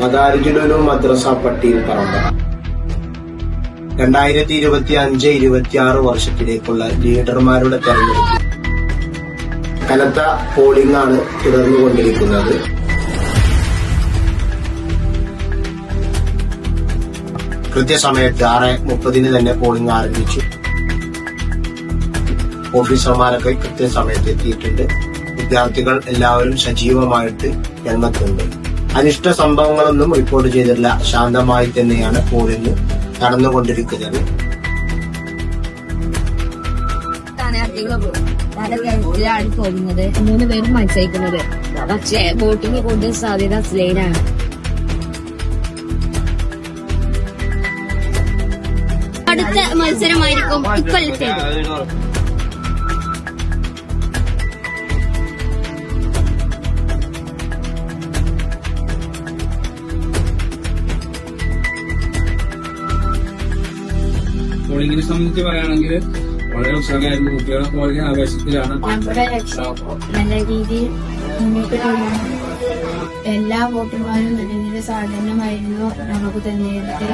മദാരിജുലു മദ്രസ പട്ടിയിൽ പറമ്പ. രണ്ടായിരത്തി ഇരുപത്തി അഞ്ച് ഇരുപത്തി ആറ് വർഷത്തിലേക്കുള്ള ലീഡർമാരുടെ തെരഞ്ഞെടുപ്പ്. കനത്ത പോളിംഗ് ആണ് തുടർന്നുകൊണ്ടിരിക്കുന്നത്. കൃത്യസമയത്ത് ആറ് മുപ്പതിന് തന്നെ പോളിംഗ് ആരംഭിച്ചു. ഓഫീസർമാരൊക്കെ കൃത്യസമയത്ത് എത്തിയിട്ടുണ്ട്. വിദ്യാർത്ഥികൾ എല്ലാവരും സജീവമായിട്ട് രംഗത്തുണ്ട്. അനിഷ്ട സംഭവങ്ങളൊന്നും റിപ്പോർട്ട് ചെയ്തിട്ടില്ല. ശാന്തമായി തന്നെയാണ് പോളിംഗ് നടന്നുകൊണ്ടിരിക്കുന്നത്. കേരളത്തിലാണ് പോകുന്നത് മൂന്ന് പേരും മത്സരിക്കുന്നത്. പക്ഷേ ബോട്ടിന് കൂടുതൽ സാധ്യത സ്ലെയിനാണ് അടുത്ത മത്സരമായിരിക്കും ഇക്കൊല്ലത്തേത്. പോളിംഗിനെ സംബന്ധിച്ച് പറയുകയാണെങ്കിൽ വളരെ ഉത്സാഹമായിരുന്നു. കുട്ടികളൊക്കെ വളരെ ആവേശത്തിലാണ്. നല്ല രീതിയിൽ എല്ലാ വോട്ടർമാരും നല്ല രീതിയിൽ സാധാരണമായിരുന്നു നമുക്ക് തന്നിരുന്നത്